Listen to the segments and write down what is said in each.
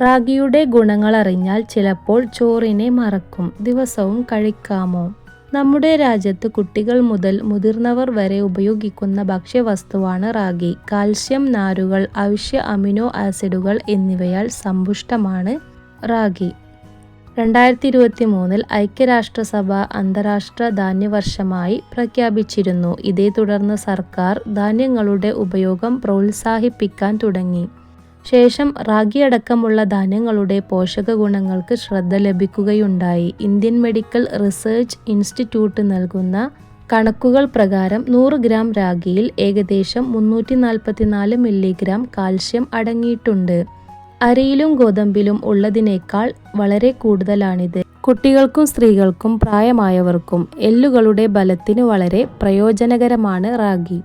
റാഗിയുടെ ഗുണങ്ങളറിഞ്ഞാൽ ചിലപ്പോൾ ചോറിനെ മറക്കും. ദിവസവും കഴിക്കാമോ? നമ്മുടെ രാജ്യത്ത് കുട്ടികൾ മുതൽ മുതിർന്നവർ വരെ ഉപയോഗിക്കുന്ന ഭക്ഷ്യവസ്തുവാണ് റാഗി. കാൽസ്യം നാരുകൾ അവശ്യ അമിനോ ആസിഡുകൾ എന്നിവയാൽ സമ്പുഷ്ടമാണ് റാഗി. രണ്ടായിരത്തി ഇരുപത്തി മൂന്നിൽ ഐക്യരാഷ്ട്രസഭ അന്താരാഷ്ട്ര ധാന്യവർഷമായി പ്രഖ്യാപിച്ചിരുന്നു. ഇതേ തുടർന്ന് സർക്കാർ ധാന്യങ്ങളുടെ ഉപയോഗം പ്രോത്സാഹിപ്പിക്കാൻ തുടങ്ങി. ശേഷം റാഗി അടക്കമുള്ള ധാന്യങ്ങളുടെ പോഷക ഗുണങ്ങൾക്ക് ശ്രദ്ധ ലഭിക്കുകയുണ്ടായി. ഇന്ത്യൻ മെഡിക്കൽ റിസർച്ച് ഇൻസ്റ്റിറ്റ്യൂട്ട് നൽകുന്ന കണക്കുകൾ പ്രകാരം നൂറ് ഗ്രാം രാഗിയിൽ ഏകദേശം മുന്നൂറ്റി നാൽപ്പത്തിനാല് മില്ലിഗ്രാം കാൽഷ്യം അടങ്ങിയിട്ടുണ്ട്. അരിയിലും ഗോതമ്പിലും ഉള്ളതിനേക്കാൾ വളരെ കൂടുതലാണിത്. കുട്ടികൾക്കും സ്ത്രീകൾക്കും പ്രായമായവർക്കും എല്ലുകളുടെ ബലത്തിന് വളരെ പ്രയോജനകരമാണ് റാഗി.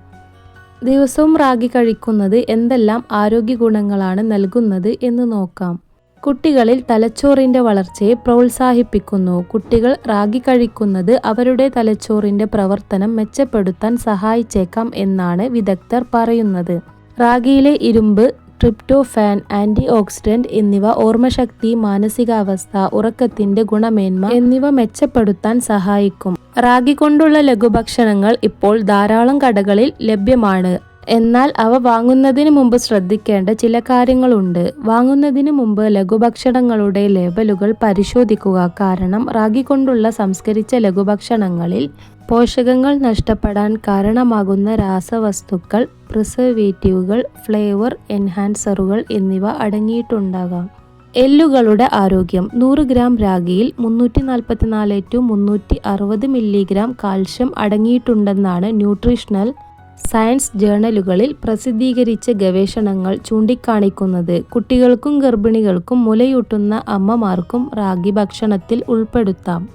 ദിവസവും റാഗി കഴിക്കുന്നത് എന്തെല്ലാം ആരോഗ്യ ഗുണങ്ങളാണ് നൽകുന്നത് എന്ന് നോക്കാം. കുട്ടികളിൽ തലച്ചോറിന്റെ വളർച്ചയെ പ്രോത്സാഹിപ്പിക്കുന്നു. കുട്ടികൾ റാഗി കഴിക്കുന്നത് അവരുടെ തലച്ചോറിന്റെ പ്രവർത്തനം മെച്ചപ്പെടുത്താൻ സഹായിച്ചേക്കാം എന്നാണ് വിദഗ്ധർ പറയുന്നത്. റാഗിയിലെ ഇരുമ്പ് ട്രിപ്റ്റോഫാൻ ആന്റി ഓക്സിഡന്റ് എന്നിവ ഓർമ്മശക്തി മാനസികാവസ്ഥ ഉറക്കത്തിന്റെ ഗുണമേന്മ എന്നിവ മെച്ചപ്പെടുത്താൻ സഹായിക്കും. റാഗി കൊണ്ടുള്ള ലഘുഭക്ഷണങ്ങൾ ഇപ്പോൾ ധാരാളം കടകളിൽ ലഭ്യമാണ്. എന്നാൽ അവ വാങ്ങുന്നതിന് മുമ്പ് ശ്രദ്ധിക്കേണ്ട ചില കാര്യങ്ങളുണ്ട്. വാങ്ങുന്നതിന് മുമ്പ് ലഘുഭക്ഷണങ്ങളുടെ ലേബലുകൾ പരിശോധിക്കുക. കാരണം റാഗി കൊണ്ടുള്ള സംസ്കരിച്ച ലഘുഭക്ഷണങ്ങളിൽ പോഷകങ്ങൾ നഷ്ടപ്പെടാൻ കാരണമാകുന്ന രാസവസ്തുക്കൾ പ്രിസർവേറ്റീവുകൾ ഫ്ലേവർ എൻഹാൻസറുകൾ എന്നിവ അടങ്ങിയിട്ടുണ്ടാകാം. എല്ലുകളുടെ ആരോഗ്യം. നൂറ് ഗ്രാം രാഗിയിൽ മുന്നൂറ്റി നാൽപ്പത്തിനാല് ടു മുന്നൂറ്റി അറുപത് മില്ലിഗ്രാം കാൽഷ്യം അടങ്ങിയിട്ടുണ്ടെന്നാണ് ന്യൂട്രീഷണൽ സയൻസ് ജേണലുകളിൽ പ്രസിദ്ധീകരിച്ച ഗവേഷണങ്ങൾ ചൂണ്ടിക്കാണിക്കുന്നത് കുട്ടികൾക്കും ഗർഭിണികൾക്കും മുലയൂട്ടുന്ന അമ്മമാർക്കും റാഗി ഭക്ഷണത്തിൽ ഉൾപ്പെടുത്താം.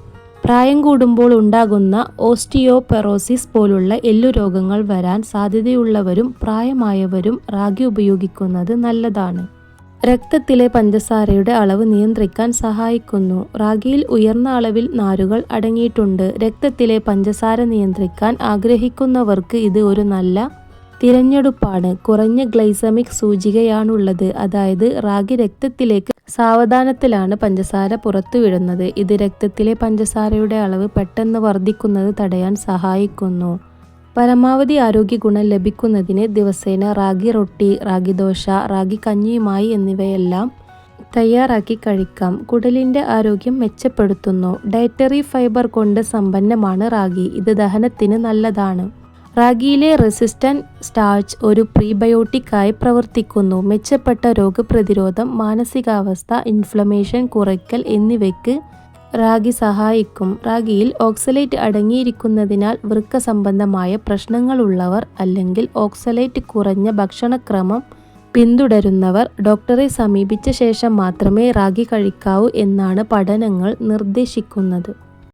പ്രായം കൂടുമ്പോൾ ഉണ്ടാകുന്ന ഓസ്റ്റിയോപെറോസിസ് പോലുള്ള എല്ലുരോഗങ്ങൾ വരാൻ സാധ്യതയുള്ളവരും പ്രായമായവരും റാഗി ഉപയോഗിക്കുന്നത് നല്ലതാണ്. രക്തത്തിലെ പഞ്ചസാരയുടെ അളവ് നിയന്ത്രിക്കാൻ സഹായിക്കുന്നു. റാഗിയിൽ ഉയർന്ന അളവിൽ നാരുകൾ അടങ്ങിയിട്ടുണ്ട്. രക്തത്തിലെ പഞ്ചസാര നിയന്ത്രിക്കാൻ ആഗ്രഹിക്കുന്നവർക്ക് ഇത് ഒരു നല്ല തിരഞ്ഞെടുപ്പാണ്. കുറഞ്ഞ ഗ്ലൈസമിക് സൂചികയാണുള്ളത്. അതായത് റാഗി രക്തത്തിലേക്ക് സാവധാനത്തിലാണ് പഞ്ചസാര പുറത്തുവിടുന്നത്. ഇത് രക്തത്തിലെ പഞ്ചസാരയുടെ അളവ് പെട്ടെന്ന് വർദ്ധിക്കുന്നത് തടയാൻ സഹായിക്കുന്നു. പരമാവധി ആരോഗ്യ ഗുണം ലഭിക്കുന്നതിന് ദിവസേന റാഗി റൊട്ടി റാഗി ദോശ റാഗി കഞ്ഞിയുമായി എന്നിവയെല്ലാം തയ്യാറാക്കി കഴിക്കാം. കുടലിന്റെ ആരോഗ്യം മെച്ചപ്പെടുത്തുന്നു. ഡയറ്ററി ഫൈബർ കൊണ്ട് സമ്പന്നമാണ് റാഗി. ഇത് ദഹനത്തിന് നല്ലതാണ്. റാഗിയിലെ റെസിസ്റ്റന്റ് സ്റ്റാർച്ച് ഒരു പ്രീബയോട്ടിക്കായി പ്രവർത്തിക്കുന്നു. മെച്ചപ്പെട്ട രോഗപ്രതിരോധം മാനസികാവസ്ഥ ഇൻഫ്ലമേഷൻ കുറയ്ക്കൽ എന്നിവയ്ക്ക് റാഗി സഹായിക്കും. റാഗിയിൽ ഓക്സലേറ്റ് അടങ്ങിയിരിക്കുന്നതിനാൽ വൃക്ക സംബന്ധമായ പ്രശ്നങ്ങളുള്ളവർ അല്ലെങ്കിൽ ഓക്സലേറ്റ് കുറഞ്ഞ ഭക്ഷണക്രമം പിന്തുടരുന്നവർ ഡോക്ടറെ സമീപിച്ച ശേഷം മാത്രമേ റാഗി കഴിക്കാവൂ എന്നാണ് പഠനങ്ങൾ നിർദ്ദേശിക്കുന്നത്.